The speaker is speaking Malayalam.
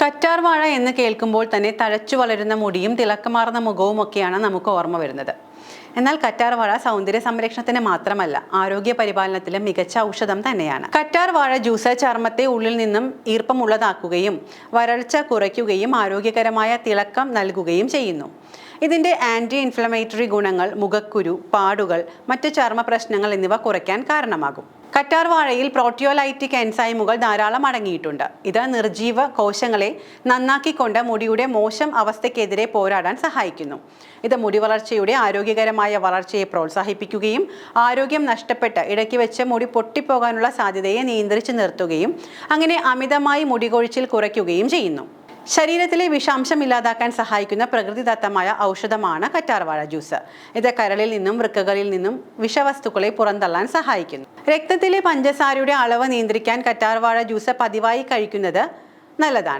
കറ്റാർ വാഴ എന്ന് കേൾക്കുമ്പോൾ തന്നെ തഴച്ചു വളരുന്ന മുടിയും തിളക്കമാർന്ന മുഖവും ഒക്കെയാണ് നമുക്ക് ഓർമ്മ വരുന്നത്. എന്നാൽ കറ്റാർ വാഴ സൗന്ദര്യ സംരക്ഷണത്തിന് മാത്രമല്ല ആരോഗ്യ പരിപാലനത്തിലെ മികച്ച ഔഷധം തന്നെയാണ്. കറ്റാർ വാഴ ജ്യൂസ് ചർമ്മത്തെ ഉള്ളിൽ നിന്നും ഈർപ്പമുള്ളതാക്കുകയും വരൾച്ച കുറയ്ക്കുകയും ആരോഗ്യകരമായ തിളക്കം നൽകുകയും ചെയ്യുന്നു. ഇതിന്റെ ആന്റി ഇൻഫ്ലമേറ്ററി ഗുണങ്ങൾ മുഖക്കുരു പാടുകൾ മറ്റ് ചർമ്മ പ്രശ്നങ്ങൾ എന്നിവ കുറയ്ക്കാൻ കാരണമാകും. കറ്റാർ വാഴയിൽ പ്രോട്ടിയോലൈറ്റിക് എൻസൈമുകൾ ധാരാളം അടങ്ങിയിട്ടുണ്ട്. ഇത് നിർജീവ കോശങ്ങളെ നന്നാക്കിക്കൊണ്ട് മുടിയുടെ മോശം അവസ്ഥയ്ക്കെതിരെ പോരാടാൻ സഹായിക്കുന്നു. ഇത് മുടി വളർച്ചയുടെ ആരോഗ്യകരമായ വളർച്ചയെ പ്രോത്സാഹിപ്പിക്കുകയും ആരോഗ്യം നഷ്ടപ്പെട്ട് ഇടയ്ക്ക് വെച്ച് മുടി പൊട്ടിപ്പോകാനുള്ള സാധ്യതയെ നിയന്ത്രിച്ചു നിർത്തുകയും അങ്ങനെ അമിതമായി മുടി കൊഴിച്ചിൽ കുറയ്ക്കുകയും ചെയ്യുന്നു. ശരീരത്തിലെ വിഷാംശം ഇല്ലാതാക്കാൻ സഹായിക്കുന്ന പ്രകൃതിദത്തമായ ഔഷധമാണ് കറ്റാർവാഴ ജ്യൂസ്. ഇത് കരളിൽ നിന്നും വൃക്കകളിൽ നിന്നും വിഷവസ്തുക്കളെ പുറന്തള്ളാൻ സഹായിക്കുന്നു. രക്തത്തിലെ പഞ്ചസാരയുടെ അളവ് നിയന്ത്രിക്കാൻ കറ്റാർവാഴ ജ്യൂസ് പതിവായി കഴിക്കുന്നത് നല്ലതാണ്.